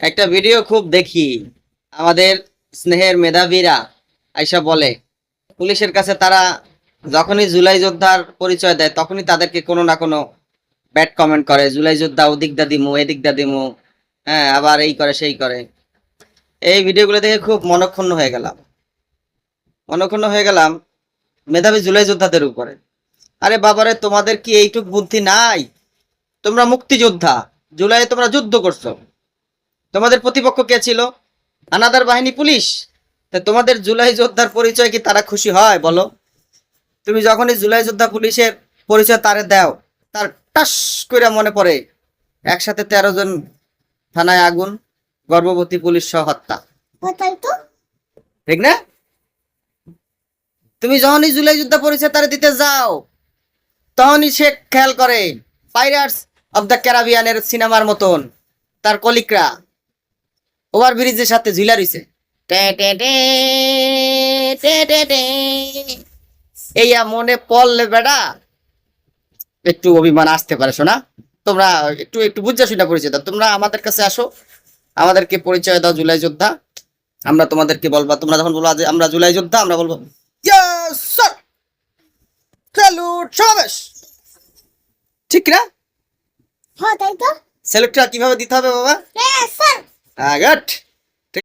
একটা ভিডিও খুব দেখি। আমাদের স্নেহের মেধাবীরা আইসা বলে, পুলিশের কাছে তারা যখনই জুলাই যোদ্ধার পরিচয় দেয়, তখনই তাদেরকে কোনো না কোনো ব্যাড কমেন্ট করে। জুলাই যোদ্ধা ওদিক দা দিমু, এদিক দা দিমু হ্যাঁ আবার এই করে, সেই করে। এই ভিডিওগুলো দেখে খুব মনক্ষুণ্ণ হয়ে গেলাম। মনক্ষুণ্ণ হয়ে গেলাম মেধাবী জুলাই যোদ্ধাদের উপরে। আরে বাবারে, তোমাদের কি এইটুক বুদ্ধি নাই? তোমরা মুক্তিযোদ্ধা, জুলাইয়ে তোমরা যুদ্ধ করছ। তোমাদের প্রতিপক্ষ কে ছিল? আনাদার বাহিনী পুলিশ? তা তোমাদের জুলাই যোদ্ধার পরিচয় কি তারা খুশি হয় বলো? তুমি যখনই জুলাই যোদ্ধা পুলিশের পরিচয় তারে দাও তার টাস করে মনে পড়ে। একসাথে তেরো জন থানায় আগুন গর্ভবতী পুলিশ সহ হত্যা। ঠিক না? তুমি যখনই জুলাই যোদ্ধা পরিচয় তারে দিতে যাও তখনই সে খেয়াল করে পাইরাটস অফ দ্য ক্যারাবিয়ানের সিনেমার মতন তার কলিকরা। ওভার ব্রিজের সাথে ঝুলা টে। এইয়া মনে পড়লে বেটা একটু অভিমান আসতে পারে শোনা। তোমরা একটু একটু বুঝা শুনা পরিচয় দাও। তোমরা আমাদের কাছে আসো আমাদেরকে পরিচয় দাও জুলাই যোদ্ধা। আমরা তোমাদেরকে বলবা তোমরা যখন বলব আমরা জুলাই যোদ্ধা আমরা বলব "Yes, sir! Salute, সমাবেশ। ঠিক না? হ্যাঁ তাই তো। স্যালুটটা কীভাবে দিতে হবে বাবা? হ্যাঁ স্যার। Ah, I got.